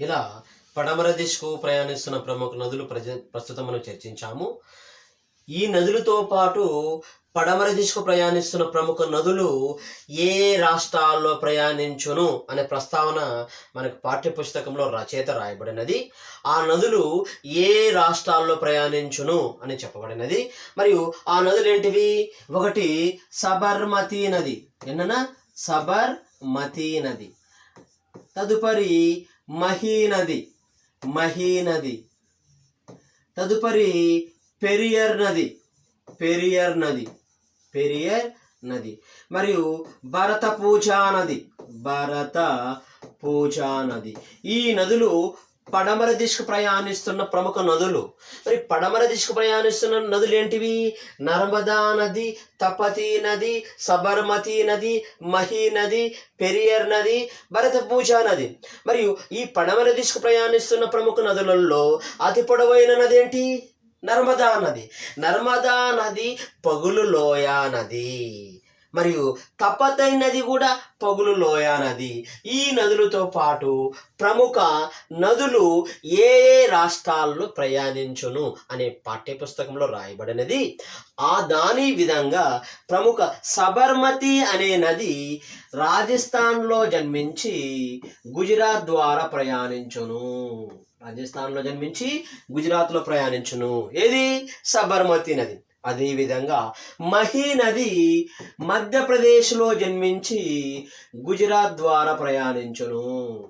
ఇలా పడమర దిశకు ప్రయాణిస్తున్న ప్రముఖ నదులు ప్రజ ప్రస్తుతం మనం చర్చించాము. ఈ నదులతో పాటు పడమర దిశకు ప్రయాణిస్తున్న ప్రముఖ నదులు ఏ రాష్ట్రాల్లో ప్రయాణించును అనే ప్రస్తావన మనకు పాఠ్యపుస్తకంలో రచయిత రాయబడినది. ఆ నదులు ఏ రాష్ట్రాల్లో ప్రయాణించును అని చెప్పబడినది. మరియు ఆ నదులు ఏంటివి ఒకటి సబర్మతి నది. ఏంటన్నా సబర్మతి నది. తదుపరి మహీనది మహీనది. తదుపరి పెరియర్ నది పెరియర్ నది పెరియర్ నది మరియు భరత పూజా నది భరత పూజా నది ఈ నదులు పడమర దిశకు ప్రయాణిస్తున్న ప్రముఖ నదులు. మరి పడమర దిశకు ప్రయాణిస్తున్న నదులు ఏంటివి నర్మదా నది తపతి నది సబర్మతి నది మహీ నది పెరియర్ నది భరత పూజా నది. మరియు ఈ పడమర దిశకు ప్రయాణిస్తున్న ప్రముఖ నదులలో అతి పొడవైన నది ఏంటి నర్మదా నది. నర్మదా నది పగులు లోయ నది. మరియు తపతై నది కూడా పగులు లోయ నది ఈ నదులతో పాటు ప్రముఖ నదులు ఏ ఏ రాష్ట్రాల్లో ప్రయాణించును అనే పాఠ్యపుస్తకంలో రాయబడినది. ఆ దాని విధంగా ప్రముఖ సబర్మతి అనే నది రాజస్థాన్లో జన్మించి గుజరాత్ ద్వారా ప్రయాణించును. రాజస్థాన్లో జన్మించి గుజరాత్లో ప్రయాణించును. ఏది? సబర్మతి నది. అదేవిధంగా మహీ నది మధ్యప్రదేశ్లో జన్మించి గుజరాత్ ద్వారా ప్రయాణించును.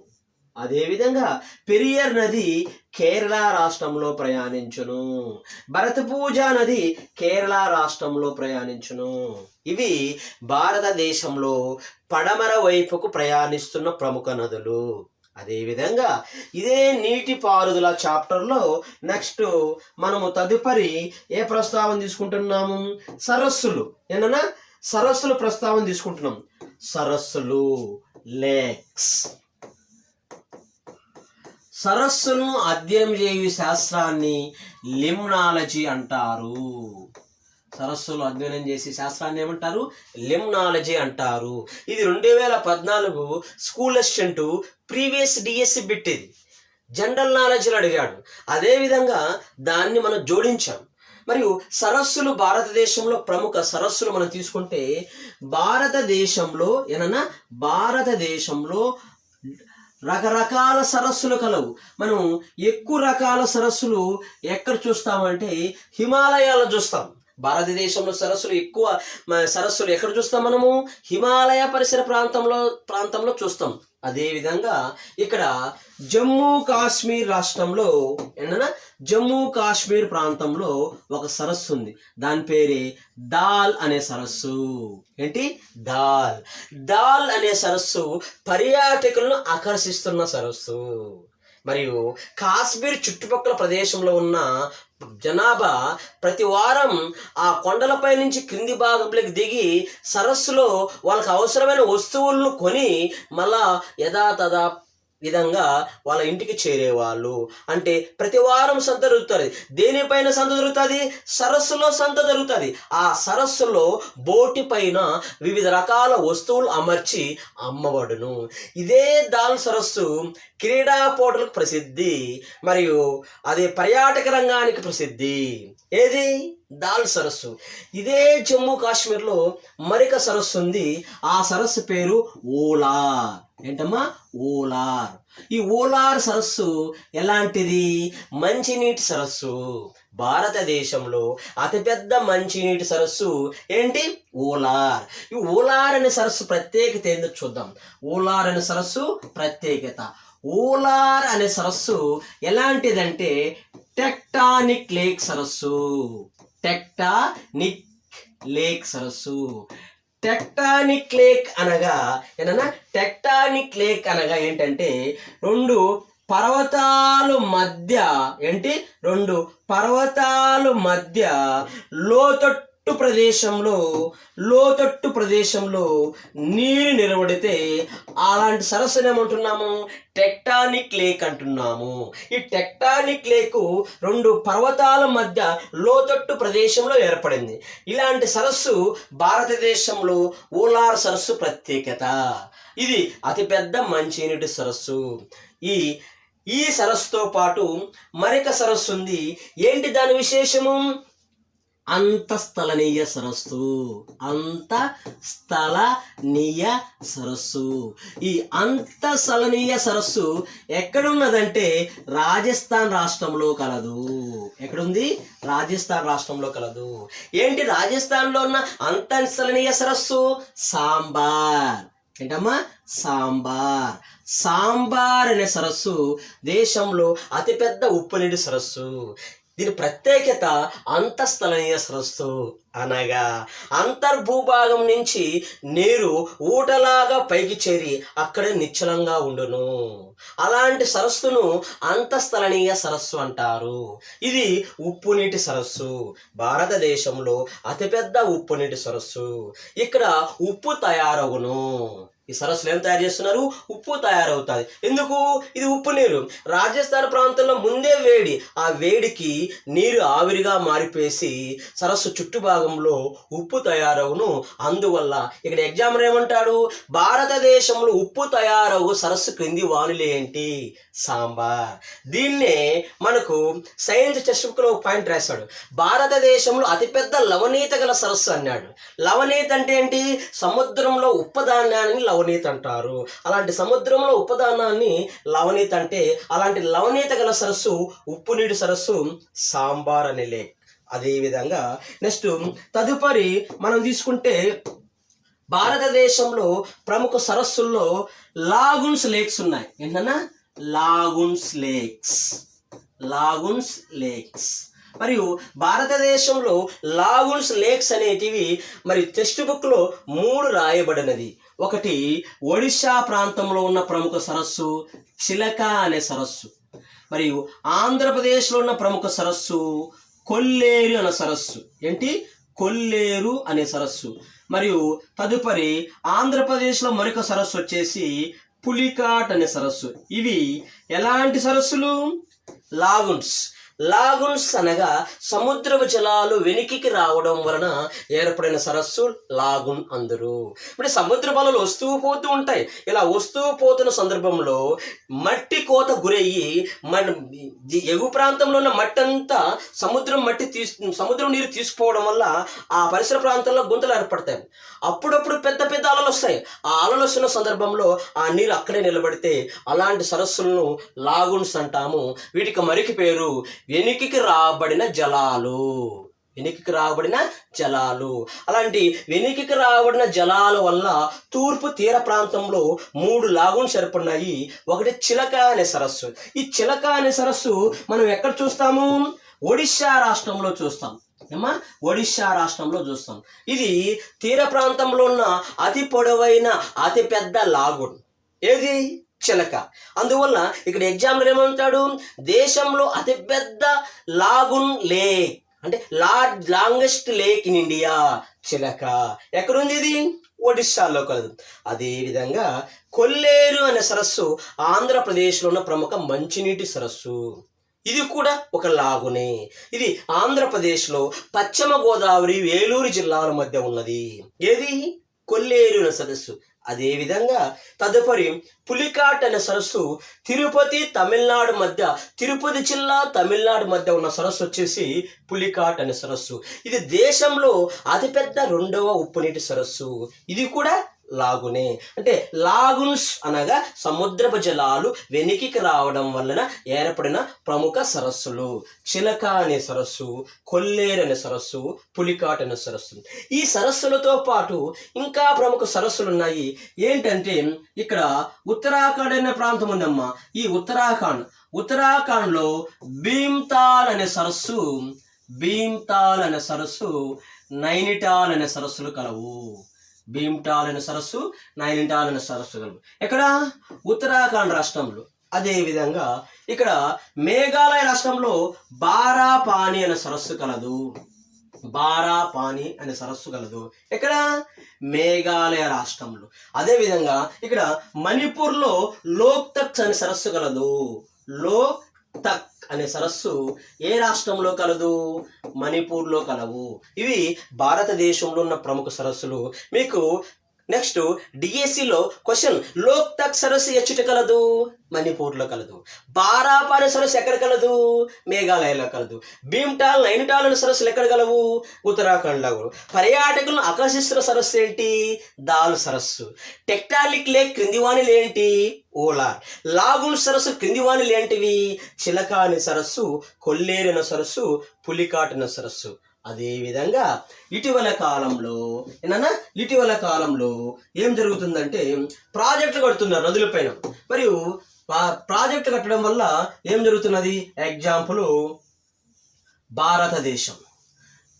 అదేవిధంగా పెరియర్ నది కేరళ రాష్ట్రంలో ప్రయాణించును. భరతపూజ నది కేరళ రాష్ట్రంలో ప్రయాణించును. ఇవి భారతదేశంలో పడమర వైపుకు ప్రయాణిస్తున్న ప్రముఖ నదులు. అదేవిధంగా ఇదే నీటి పారుదల చాప్టర్లో నెక్స్ట్ మనము తదుపరి ఏ ప్రస్తావన తీసుకుంటున్నాము? సరస్సులు. ఏంటన్నా సరస్సులు ప్రస్తావన తీసుకుంటున్నాం. సరస్సులు లేక్స్. సరస్సును అధ్యయనం చేయు శాస్త్రాన్ని లిమ్నాలజీ అంటారు. సరస్సులు అధ్యయనం చేసి శాస్త్రాన్ని ఏమంటారు? లిమ్నాలజీ అంటారు. ఇది రెండు వేల పద్నాలుగు school assistant previous DSC bit ఇది జనరల్ నాలెడ్జ్లో అడిగాడు. అదేవిధంగా దాన్ని మనం జోడించాం. మరియు సరస్సులు భారతదేశంలో ప్రముఖ సరస్సులు మనం తీసుకుంటే భారతదేశంలో ఏనన్నా భారతదేశంలో రకరకాల సరస్సులు కలవు. మనం ఎక్కువ రకాల సరస్సులు ఎక్కడ చూస్తామంటే హిమాలయాల్లో చూస్తాం. భారతదేశంలో సరస్సులు ఎక్కువ సరస్సులు ఎక్కడ చూస్తాం మనము? హిమాలయ పరిసర ప్రాంతంలో ప్రాంతంలో చూస్తాం. అదేవిధంగా ఇక్కడ జమ్మూ కాశ్మీర్ రాష్ట్రంలో ఏంటన్నా? జమ్మూ కాశ్మీర్ ప్రాంతంలో ఒక సరస్సు ఉంది. దాని పేరే దాల్ అనే సరస్సు. ఏంటి? దాల్. దాల్ అనే సరస్సు పర్యాటకులను ఆకర్షిస్తున్న సరస్సు. మరియు కాశ్మీర్ చుట్టుపక్కల ప్రదేశంలో ఉన్న జనాభా ప్రతి వారం ఆ కొండలపై నుంచి క్రింది భాగంలోకి దిగి సరస్సులో వాళ్ళకి అవసరమైన వస్తువులను కొని మళ్ళా యథాతథ విధంగా వాళ్ళ ఇంటికి చేరేవాళ్ళు. అంటే ప్రతి వారం సంత జరుగుతుంది. దేనిపైన సంత జరుగుతుంది? సరస్సులో సంత జరుగుతుంది. ఆ సరస్సులో బోటి పైన వివిధ రకాల వస్తువులు అమర్చి అమ్మబడును. ఇదే దాల్ సరస్సు క్రీడా పోటలకు ప్రసిద్ధి మరియు అది పర్యాటక రంగానికి ప్రసిద్ధి. ఏది? దాల్ సరస్సు. ఇదే జమ్మూ కాశ్మీర్లో మరిక సరస్సు ఉంది. ఆ సరస్సు పేరు ఓలా. ఏంటమ్మా? ఓలార్. ఈ ఓలార్ సరస్సు ఎలాంటిది? మంచినీటి సరస్సు. భారతదేశంలో అతిపెద్ద మంచినీటి సరస్సు ఏంటి? ఓలార్. ఈ ఓలార్ అనే సరస్సు ప్రత్యేకత ఏందో చూద్దాం. ఓలార్ అనే సరస్సు ప్రత్యేకత. ఓలార్ అనే సరస్సు ఎలాంటిదంటే టెక్టానిక్ లేక్ సరస్సు. టెక్టానిక్ లేక్ సరస్సు. టెక్టానిక్ లేక్ అనగా ఏదన్నా టెక్టానిక్ లేక్ అనగా ఏంటంటే రెండు పర్వతాలు మధ్య ఏంటి? రెండు పర్వతాలు మధ్య లోతట్టు ప్రదేశంలో లోతట్టు ప్రదేశంలో నీరు నిలబడితే అలాంటి సరస్సును ఏమంటున్నాము? టెక్టానిక్ లేక్ అంటున్నాము. ఈ టెక్టానిక్ లేకు రెండు పర్వతాల మధ్య లోతట్టు ప్రదేశంలో ఏర్పడింది. ఇలాంటి సరస్సు భారతదేశంలో ఓలార్ సరస్సు ప్రత్యేకత. ఇది అతిపెద్ద మంచినీటి సరస్సు. ఈ ఈ సరస్సుతో పాటు మరొక సరస్సు ఉంది. ఏంటి దాని విశేషము? అంతస్థలనీయ సరస్సు అంత స్థలనీయ సరస్సు. ఈ అంతస్థలనీయ సరస్సు ఎక్కడున్నదంటే రాజస్థాన్ రాష్ట్రంలో కలదు. ఎక్కడుంది? రాజస్థాన్ రాష్ట్రంలో కలదు. ఏంటి రాజస్థాన్లో ఉన్న అంతస్థలనీయ సరస్సు? సాంబార్. ఏంటమ్మా? సాంబార్. సాంబార్ అనే సరస్సు దేశంలో అతిపెద్ద ఉప్పునీటి సరస్సు. దీని ప్రత్యేకత అంతస్థలనీయ సరస్సు. అనగా అంతర్భూభాగం నుంచి నీరు ఊటలాగా పైకి చేరి అక్కడే నిశ్చలంగా ఉండును. అలాంటి సరస్సును అంతస్థలనీయ సరస్సు అంటారు. ఇది ఉప్పు నీటి సరస్సు. భారతదేశంలో అతిపెద్ద ఉప్పు నీటి సరస్సు. ఇక్కడ ఉప్పు తయారవును. ఈ సరస్సులు ఏం తయారు చేస్తున్నారు? ఉప్పు తయారవుతుంది ఎందుకు? ఇది ఉప్పు నీరు. రాజస్థాన్ ప్రాంతంలో ముందే వేడి. ఆ వేడికి నీరు ఆవిరిగా మారిపేసి సరస్సు చుట్టుభాగం భాగంలో ఉప్పు తయారవును. అందువల్ల ఇక్కడ ఎగ్జామినర్ ఏమంటాడు? భారతదేశంలో ఉప్పు తయారవు సరస్సు క్రింది వానులేంటి సాంబార్. దీన్నే మనకు సైన్స్ టెక్స్ట్ బుక్లో ఒక పాయింట్ రాశాడు. భారతదేశంలో అతిపెద్ద లవనీత గల సరస్సు అన్నాడు. లవణీయత అంటే ఏంటి? సముద్రంలో ఉప్పదానాన్ని లవణీయత అంటారు. అలాంటి సముద్రంలో ఉప్పదానాన్ని లవణీయత అంటే అలాంటి లవణీత గల సరస్సు ఉప్పు నీటి సరస్సు సాంబార్ అనే లేక్. అదేవిధంగా నెక్స్ట్ తదుపరి మనం తీసుకుంటే భారతదేశంలో ప్రముఖ సరస్సుల్లో లాగున్స్ లేక్స్ ఉన్నాయి. ఏంటన్నా? Lagoons lakes. Lagoons lakes. మరియు భారతదేశంలో లాగున్స్ లేక్స్ అనేటివి మరి టెక్స్ట్ బుక్లో మూడు రాయబడినది. ఒకటి ఒడిశా ప్రాంతంలో ఉన్న ప్రముఖ సరస్సు చిలక అనే సరస్సు. మరియు ఆంధ్రప్రదేశ్లో ఉన్న ప్రముఖ సరస్సు కొల్లేరు అనే సరస్సు. ఏంటి? కొల్లేరు అనే సరస్సు. మరియు తదుపరి ఆంధ్రప్రదేశ్లో మరొక సరస్సు వచ్చేసి పులికాట్ అనే సరస్సు. ఇవి ఎలాంటి సరస్సులు? లాగున్స్. లాగున్స్ అనగా సముద్రపు జలాలు వెనికికి రావడం వలన ఏర్పడిన సరస్సు లాగున్ అందరు. ఇప్పుడు సముద్ర బలలు వస్తూ పోతూ ఉంటాయి. ఇలా వస్తూ పోతున్న సందర్భంలో మట్టి కోత గురయ్యి మన ఎగు ప్రాంతంలో ఉన్న మట్టి అంతా సముద్రం మట్టి తీసు సముద్రం నీరు తీసుకుపోవడం వల్ల ఆ పరిసర ప్రాంతాల్లో గుంతలు ఏర్పడతాయి. అప్పుడప్పుడు పెద్ద పెద్ద అలలు వస్తాయి. ఆ అలలు వస్తున్న సందర్భంలో ఆ నీరు అక్కడే నిలబడితే అలాంటి సరస్సులను లాగున్స్ అంటాము. వీటికి మరికి పేరు వెనికికి రాబడిన జలాలు వెనుకకి రాబడిన జలాలు. అలాంటి వెనుకకి రాబడిన జలాల వల్ల తూర్పు తీర ప్రాంతంలో మూడు లాగులు సరిపడినాయి. ఒకటి చిలక అనే సరస్సు. ఈ చిలక అనే సరస్సు మనం ఎక్కడ చూస్తాము? ఒడిశా రాష్ట్రంలో చూస్తాం. ఏమా ఒడిశా రాష్ట్రంలో చూస్తాం. ఇది తీర ప్రాంతంలో ఉన్న అతి పొడవైన అతి పెద్ద లాగున్. ఏది? చిలక. అందువల్ల ఇక్కడ ఎగ్జామ్లో ఏమంటాడు? దేశంలో అతిపెద్ద లాగున్ లేక్. అంటే large longest lake in India. Chilika. ఎక్కడుంది ఇది? ఒడిస్సాలో కలదు. అదేవిధంగా కొల్లేరు అనే సరస్సు ఆంధ్రప్రదేశ్లో ఉన్న ప్రముఖ మంచినీటి సరస్సు. ఇది కూడా ఒక లాగునే. ఇది ఆంధ్రప్రదేశ్లో పశ్చిమ గోదావరి వేలూరు జిల్లాల మధ్య ఉన్నది. ఏది? కొల్లేరు అనే సరస్సు. అదేవిధంగా తదుపరి పులికాట్ అనే సరస్సు తిరుపతి తమిళనాడు మధ్య తిరుపతి జిల్లా తమిళనాడు మధ్య ఉన్న సరస్సు వచ్చేసి పులికాట్ అనే సరస్సు. ఇది దేశంలో అతిపెద్ద రెండవ ఉప్పునీటి సరస్సు. ఇది కూడా లాగునే. అంటే లాగున్స్ అనగా సముద్రపు జలాలు వెనికికి రావడం వలన ఏర్పడిన ప్రముఖ సరస్సులు. చిలక అనే సరస్సు కొల్లేరు అనే సరస్సు పులికాట్ అనే సరస్సు. ఈ సరస్సులతో పాటు ఇంకా ప్రముఖ సరస్సులు ఉన్నాయి ఏంటంటే ఇక్కడ ఉత్తరాఖండ్ అనే ప్రాంతం ఉందమ్మా. ఈ ఉత్తరాఖండ్. ఉత్తరాఖండ్లో భీమ్తాల్ అనే సరస్సు భీమ్తాల్ అనే సరస్సు నైనిటాల్ అనే సరస్సులు కలవు. భీమ్టాల్ అనే సరస్సు నైనిటాల్ అనే సరస్సు కలుపు ఎక్కడ ఉత్తరాఖండ్ రాష్ట్రంలో అదేవిధంగా ఇక్కడ మేఘాలయ రాష్ట్రంలో బారాపాని అనే సరస్సు కలదు. బారాపాని అనే సరస్సు కలదు. ఇక్కడ మేఘాలయ రాష్ట్రంలో. అదేవిధంగా ఇక్కడ మణిపూర్లో లోక్తక్ అనే సరస్సు కలదు. లోక్ తక్ అనే సరస్సు ఏ రాష్ట్రంలో కలదు? మణిపూర్లో కలవు. ఇవి భారతదేశంలో ఉన్న ప్రముఖ సరస్సులు. మీకు నెక్స్ట్ డిఎస్సిలో క్వశ్చన్ లోక్ తక్ సరస్సు ఎచ్చుట కలదు మణిపూర్లో కలదు. బారాపాని సరస్సు ఎక్కడ కలదు మేఘాలయలో కలదు. భీమ్టాల్ నైనిటాల్ సరస్సులు ఎక్కడ కలవు ఉత్తరాఖండ్లో కలవు. పర్యాటకులను ఆకర్షిస్తున్న సరస్సు ఏంటి? దాల్ సరస్సు. టెక్టాలిక్ లేక్ క్రింది వాణిలు ఏంటి? ఓలార్. లాగుల్ సరస్సు క్రింది వాణిలు ఏంటివి? చిలకాని సరస్సు కొల్లేరిన సరస్సు పులికాటిన సరస్సు. అదేవిధంగా ఇటీవల కాలంలో ఏంటన్నా ఇటీవల కాలంలో ఏం జరుగుతుందంటే ప్రాజెక్టులు కడుతున్నారు నదులపైన మరియు పా- ప్రాజెక్టు కట్టడం వల్ల ఏం జరుగుతున్నది? ఎగ్జాంపుల్ భారతదేశం.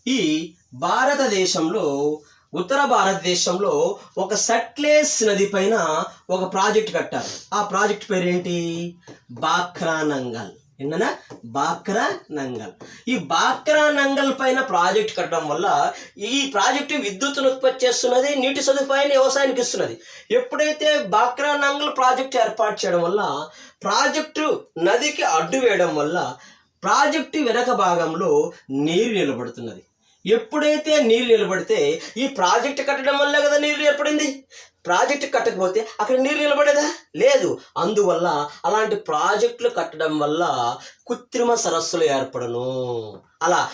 ఈ భారతదేశంలో ఉత్తర భారతదేశంలో ఒక సట్లేస్ నది పైన ఒక ప్రాజెక్ట్ కట్టారు. ఆ ప్రాజెక్ట్ పేరేంటి? బాక్రా నంగల్. ఏంటన్నా? బాక్రా నంగల్. ఈ బాక్రా నంగల్ పైన ప్రాజెక్ట్ కట్టడం వల్ల ఈ ప్రాజెక్టు విద్యుత్తును ఉత్పత్తి చేస్తున్నది నీటి సదుపాయాన్ని వ్యవసాయానికి ఇస్తున్నది. ఎప్పుడైతే బాక్రా నంగల్ ప్రాజెక్ట్ ఏర్పాటు చేయడం వల్ల ప్రాజెక్టు నదికి అడ్డు వేయడం వల్ల ప్రాజెక్టు వెనక భాగంలో నీరు నిలబడుతున్నది. ఎప్పుడైతే నీరు నిలబడితే ఈ ప్రాజెక్ట్ కట్టడం వల్ల కదా నీరు ఏర్పడింది? ప్రాజెక్ట్ కట్టకపోతే అక్కడ నీరు నిలబడేదా? లేదు. అందువల్ల అలాంటి ప్రాజెక్టులు కట్టడం వల్ల కృత్రిమ సరస్సులు ఏర్పడను. అలా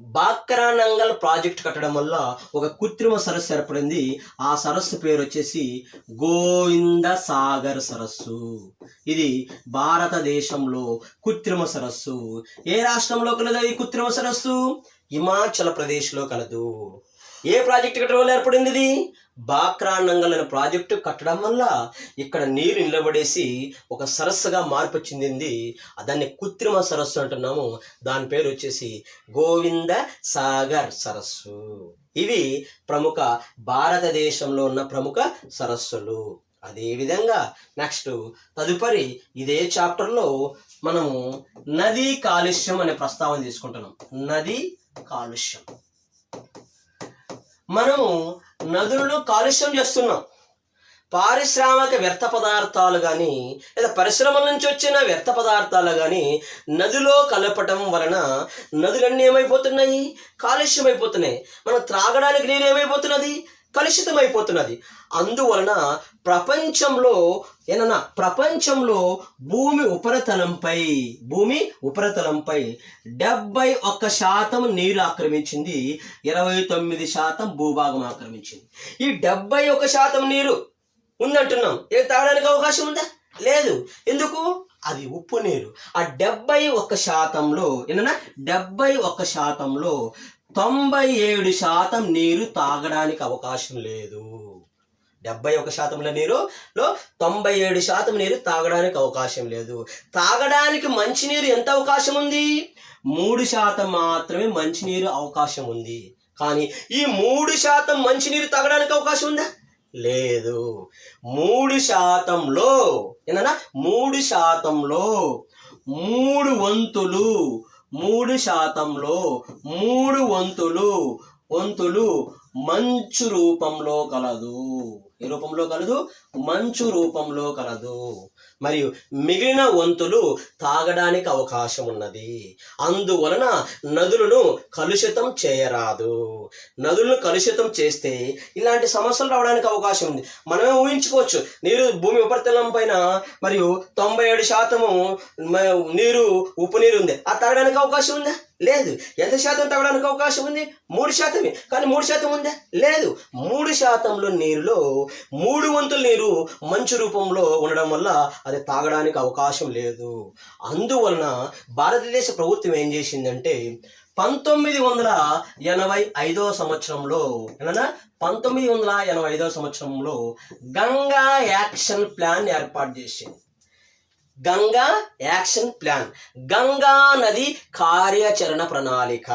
బాక్రా నంగల్ ప్రాజెక్ట్ కట్టడం వల్ల ఒక కృత్రిమ సరస్సు ఏర్పడింది. ఆ సరస్సు పేరు వచ్చేసి గోవింద సాగర్ సరస్సు. ఇది భారతదేశంలో కృత్రిమ సరస్సు. ఏ రాష్ట్రంలో కలదు ఈ కృత్రిమ సరస్సు? హిమాచల్ ప్రదేశ్లో కలదు. ఏ ప్రాజెక్ట్ కట్టడం వల్ల ఏర్పడింది ఇది బాక్రా నంగల్ అనే ప్రాజెక్టు కట్టడం వల్ల ఇక్కడ నీరు నిలబడేసి ఒక సరస్సుగా మార్పు చెందింది. దాన్ని కృత్రిమ సరస్సు అంటున్నాము. దాని పేరు వచ్చేసి గోవింద సాగర్ సరస్సు. ఇవి ప్రముఖ భారతదేశంలో ఉన్న ప్రముఖ సరస్సులు. అదేవిధంగా నెక్స్ట్ తదుపరి ఇదే చాప్టర్లో మనము నదీ కాలుష్యం అనే ప్రస్తావన తీసుకుంటున్నాం. నదీ కాలుష్యం. మనము నదులను కాలుష్యం చేస్తున్నాం. పారిశ్రామిక వ్యర్థ పదార్థాలు కానీ లేదా పరిశ్రమల నుంచి వచ్చిన వ్యర్థ పదార్థాలు కానీ నదిలో కలపటం వలన నదులన్నీ ఏమైపోతున్నాయి? కాలుష్యం అయిపోతున్నాయి. మనం త్రాగడానికి నీరు ఏమైపోతున్నది? కలుషితమైపోతున్నది. అందువలన ప్రపంచంలో ఏనన్నా ప్రపంచంలో భూమి ఉపరితలంపై భూమి ఉపరితలంపై డెబ్బై ఒక్క శాతం నీరు ఆక్రమించింది ఇరవై తొమ్మిది శాతం భూభాగం ఆక్రమించింది. ఈ డెబ్బై ఒక్క శాతం నీరు ఉందంటున్నాం. ఏ తాగడానికి అవకాశం ఉందా? లేదు. ఎందుకు? అది ఉప్పు నీరు. ఆ డెబ్బై ఒక్క శాతంలో ఏంటన్నా డెబ్బై ఒక్క శాతంలో తొంభై ఏడు శాతం నీరు తాగడానికి అవకాశం లేదు. డెబ్బై ఒక శాతంలో నీరులో తొంభై ఏడు శాతం నీరు తాగడానికి అవకాశం లేదు. తాగడానికి మంచినీరు ఎంత అవకాశం ఉంది? మూడు శాతం మాత్రమే మంచినీరు అవకాశం ఉంది. కానీ ఈ మూడు శాతం మంచినీరు తాగడానికి అవకాశం ఉందా? లేదు. మూడు శాతంలో ఏంటన్నా మూడు శాతంలో మూడు వంతులు మూడు శాతంలో మూడు వంతులు వంతులు మంచు రూపంలో కలదు. ఏ రూపంలో కలదు? మంచు రూపంలో కలదు. మరియు మిగిలిన వంతులు తాగడానికి అవకాశం ఉన్నది. అందువలన నదులను కలుషితం చేయరాదు. నదులను కలుషితం చేస్తే ఇలాంటి సమస్యలు రావడానికి అవకాశం ఉంది. మనమే ఊహించుకోవచ్చు. నీరు భూమి ఉపరితలం పైన మరియు తొంభై ఏడు శాతము నీరు ఉప్పు నీరు ఉంది. ఆ తాగడానికి అవకాశం ఉందా? లేదు. ఎంత శాతం తాగడానికి అవకాశం ఉంది? మూడు శాతమే. కానీ మూడు శాతం ఉంది. లేదు. మూడు శాతంలో నీరులో మూడు వంతుల నీరు మంచు రూపంలో ఉండడం వల్ల అది తాగడానికి అవకాశం లేదు. అందువలన భారతదేశ ప్రభుత్వం ఏం చేసిందంటే పంతొమ్మిది వందల ఎనభై ఐదో సంవత్సరంలో ఏమన్నా? పంతొమ్మిది వందల ఎనభై ఐదో సంవత్సరంలో గంగా యాక్షన్ ప్లాన్ ఏర్పాటు చేసింది. Ganga action plan. గంగా నది కార్యాచరణ ప్రణాళిక.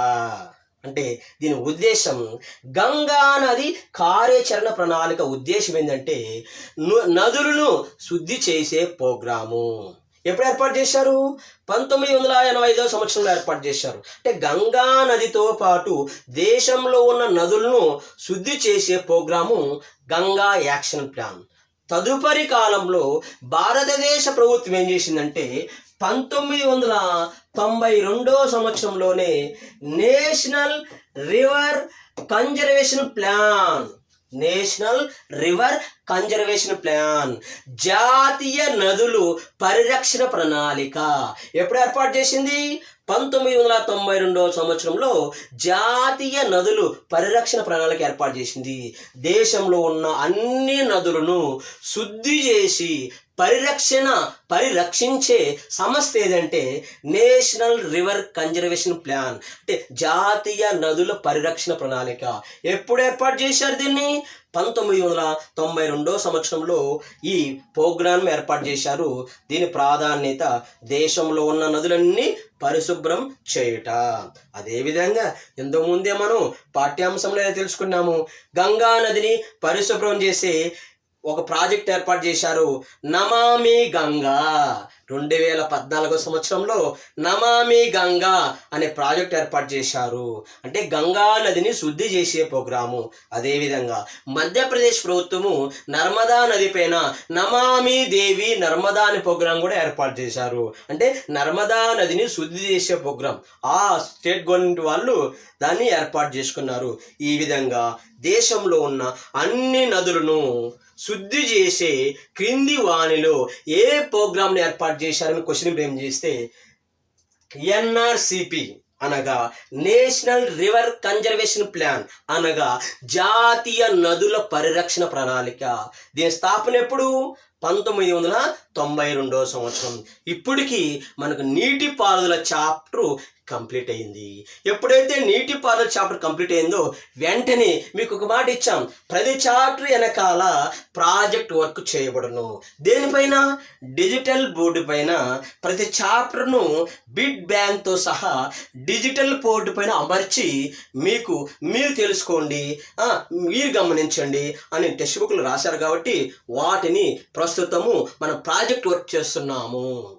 అంటే దీని ఉద్దేశం గంగా నది కార్యాచరణ ప్రణాళిక ఉద్దేశం ఏంటంటే నదులను శుద్ధి చేసే ప్రోగ్రాము. ఎప్పుడు ఏర్పాటు చేశారు? పంతొమ్మిది వందల ఎనభై ఐదవ సంవత్సరంలో ఏర్పాటు చేశారు. అంటే గంగా నదితో పాటు దేశంలో ఉన్న నదులను శుద్ధి చేసే ప్రోగ్రాము గంగా యాక్షన్ ప్లాన్. తదుపరి కాలంలో భారతదేశ ప్రభుత్వం ఏం చేసిందంటే పంతొమ్మిది వందల తొంభై రెండో సంవత్సరంలోనే national river conservation plan national river conservation plan జాతీయ నదులు పరిరక్షణ ప్రణాళిక ఎప్పుడు ఏర్పాటు చేసింది? పంతొమ్మిది వందల తొంభై రెండవ సంవత్సరంలో జాతీయ నదులు పరిరక్షణ ప్రణాళిక ఏర్పాటు చేసింది. దేశంలో ఉన్న అన్ని నదులను శుద్ధి చేసి పరిరక్షణ పరిరక్షించే సంస్థ ఏదంటే నేషనల్ రివర్ కన్జర్వేషన్ ప్లాన్. అంటే జాతీయ నదుల పరిరక్షణ ప్రణాళిక. ఎప్పుడు ఏర్పాటు చేశారు దీన్ని? పంతొమ్మిది వందల తొంభై రెండో సంవత్సరంలో ఈ ప్రోగ్రాం ఏర్పాటు చేశారు. దీని ప్రాధాన్యత దేశంలో ఉన్న నదులన్నీ పరిశుభ్రం చేయుట. అదేవిధంగా ఇంతకుముందే మనం పాఠ్యాంశంలో తెలుసుకున్నాము. గంగా నదిని పరిశుభ్రం చేసే ఒక ప్రాజెక్ట్ ఏర్పాటు చేశారు. నమామి గంగా. రెండు వేల పద్నాలుగో సంవత్సరంలో నమామి గంగా అనే ప్రాజెక్ట్ ఏర్పాటు చేశారు. అంటే గంగా నదిని శుద్ధి చేసే ప్రోగ్రాము. అదేవిధంగా మధ్యప్రదేశ్ ప్రభుత్వము నర్మదా నది పైన నమామి దేవి నర్మదా అనే ప్రోగ్రాం కూడా ఏర్పాటు చేశారు. అంటే నర్మదా నదిని శుద్ధి చేసే ప్రోగ్రాం. ఆ స్టేట్ గవర్నమెంట్ వాళ్ళు దాన్ని ఏర్పాటు చేసుకున్నారు. ఈ విధంగా దేశంలో ఉన్న అన్ని నదులను శుద్ధి చేసే క్రింది వాణిలో ఏ ప్రోగ్రాంని ఏర్పాటు చేశారని క్వశ్చన్ ఏం చేస్తే ఎన్ఆర్సిపి అనగా నేషనల్ రివర్ కన్జర్వేషన్ ప్లాన్ అనగా జాతీయ నదుల పరిరక్షణ ప్రణాళిక. దీని స్థాపన ఎప్పుడు? పంతొమ్మిది వందల తొంభై రెండవ సంవత్సరం. ఇప్పటికి మనకు నీటి పారుదల చాప్టర్ కంప్లీట్ అయింది ఎప్పుడైతే నీటి పారుదల చాప్టర్ కంప్లీట్ అయిందో వెంటనే మీకు ఒక మాట ఇచ్చాం. ప్రతి చాప్టర్ వెనకాల ప్రాజెక్ట్ వర్క్ చేయబడును. దేనిపైన? డిజిటల్ బోర్డు పైన ప్రతి చాప్టర్ను బిడ్ బ్యాంక్తో సహా డిజిటల్ బోర్డు పైన అమర్చి మీకు మీరు తెలుసుకోండి. మీరు గమనించండి అని టెక్స్ట్ బుక్లు రాశారు కాబట్టి వాటిని ప్రస్తుతము మనం ప్రాజెక్ట్ వర్క్ చేస్తున్నాము.